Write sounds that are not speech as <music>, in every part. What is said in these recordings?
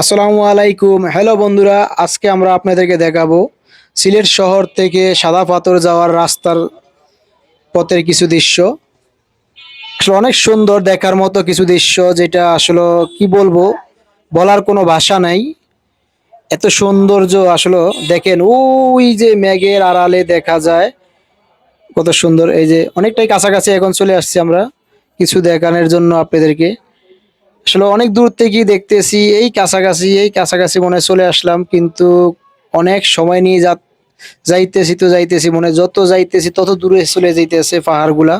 আসসালামু আলাইকুম। হ্যালো বন্ধুরা, আজকে আমরা আপনাদেরকে দেখাবো সিলেট শহর থেকে সাদা পাথর যাওয়ার রাস্তার পথের কিছু দৃশ্য। অনেক সুন্দর দেখার মতো কিছু দৃশ্য, যেটা আসলে কি বলব, বলার কোনো ভাষা নাই। এত সৌন্দর্য আসলে দেখেন, ওই যে মেঘের আড়ালে দেখা যায়, কত সুন্দর। এই যে অনেকটাই কাছাকাছি এখন চলে আসছি আমরা, কিছু দেখানোর জন্য আপনাদেরকে। আসলে অনেক দূর থেকেই দেখতেছি, এই কাছাকাছি এই কাছাকাছি মনে চলে আসলাম, কিন্তু অনেক সময় নিয়ে যা যাইতেছি তো যাইতেছি মনে যত যাইতেছি, তত দূরে চলে যাইতেছে পাহাড়গুলা।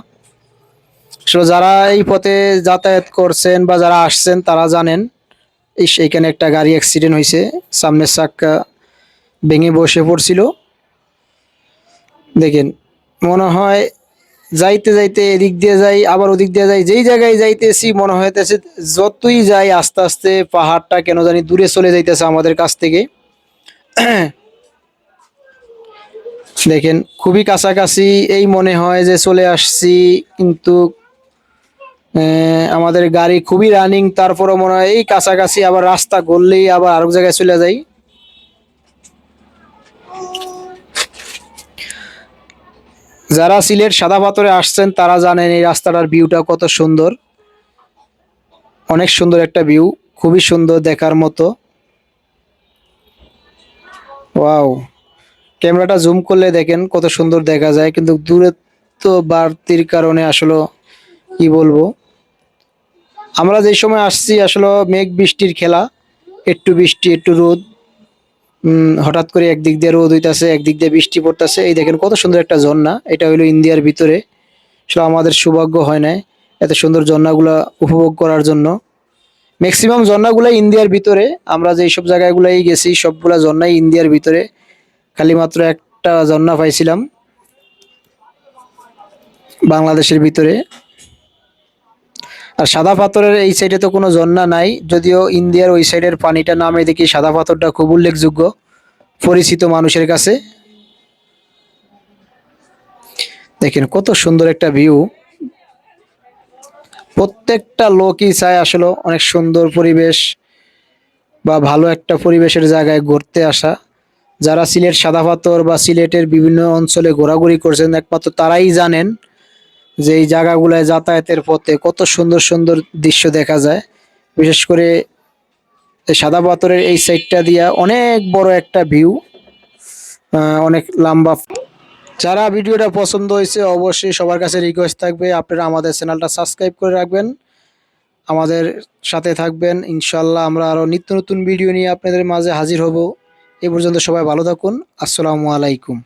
আসলে যারা এই পথে যাতায়াত করছেন বা যারা আসছেন, তারা জানেন এই এইখানে একটা গাড়ি অ্যাক্সিডেন্ট হয়েছে সামনের চাক্কা ভেঙে বসে পড়ছিল। দেখেন, মনে হয় যাইতে যাইতে এদিক দিয়ে যাই, আবার ওদিক দিয়ে যাই, যেই জায়গায় যাইতেছি মনে হইতেছে যতই যাই আস্তে আস্তে পাহাড়টা কেন জানি দূরে চলে যাইতেছে আমাদের কাছ থেকে। <clears throat> দেখেন, খুবই কাছাকাছি, এই মনে হয় যে চলে আসছি, কিন্তু আমাদের গাড়ি খুবই রানিং তারপরও মনে হয় এই কাছাকাছি আবার রাস্তা গড়লেই আবার আরেক জায়গায় চলে যাই। যারা সিলেট সাদা পাথরে আসছেন, তারা জানেন এই রাস্তাটার ভিউটা কত সুন্দর। অনেক সুন্দর একটা ভিউ খুবই সুন্দর দেখার মতো। ওয়াও ক্যামেরাটা জুম করলে দেখেন কত সুন্দর দেখা যায়, কিন্তু দূরত্ব বাড়তির কারণে আসলে কি বলব? আমরা যে সময় আসছি, আসলে মেঘ বৃষ্টির খেলা, একটু বৃষ্টি, একটু রোদ। হঠাৎ করে একদিক দিয়ে রোদ হইতাছে, একদিক দিয়ে বৃষ্টি পড়তেছে। এই দেখেন কত সুন্দর একটা ঝর্ণা। এটা হইল ইন্ডিয়ার ভিতরে। আসলে আমাদের সৌভাগ্য হয় না এত সুন্দর ঝর্ণাগুলা উপভোগ করার জন্য। ম্যাক্সিমাম ঝর্ণাগুলো ইন্ডিয়ার ভিতরে। আমরা যে সব জায়গাগুলাই গেছি, সবগুলা ঝর্ণাই ইন্ডিয়ার ভিতরে। খালি মাত্র একটা ঝর্ণা পাইছিলাম বাংলাদেশের ভিতরে। আর সাদা পাথরের এই সাইডে তো কোনো ঝর্ণা নাই, যদিও ইন্ডিয়ার ওই সাইডের পানিটা নামে দেখি সাদা পাথরটা খুব উল্লেখযোগ্য, পরিচিত মানুষের কাছে। দেখেন কত সুন্দর একটা ভিউ প্রত্যেকটা লোকই চায় আসলে অনেক সুন্দর পরিবেশ বা ভালো একটা পরিবেশের জায়গায় ঘুরতে আসা। যারা সিলেট সাদা পাথর বা সিলেটের বিভিন্ন অঞ্চলে ঘোরাঘুরি করছেন, একমাত্র তারাই জানেন যে এই জায়গাগুলোয় যাতায়াতের পথে কত সুন্দর সুন্দর দৃশ্য দেখা যায়। বিশেষ করে সাদা পাথরের এই সাইডটা দিয়া অনেক বড় একটা ভিউ অনেক লম্বা। যারা ভিডিওটা পছন্দ হয়েছে, অবশ্যই সবার কাছে রিকোয়েস্ট থাকবে। আপনারা আমাদের চ্যানেলটা সাবস্ক্রাইব করে রাখবেন। আমাদের সাথে থাকবেন। ইনশাল্লাহ আমরা আরও নিত্য নতুন ভিডিও নিয়ে আপনাদের মাঝে হাজির হব। এ পর্যন্ত সবাই ভালো থাকুন। আসসালামু আলাইকুম।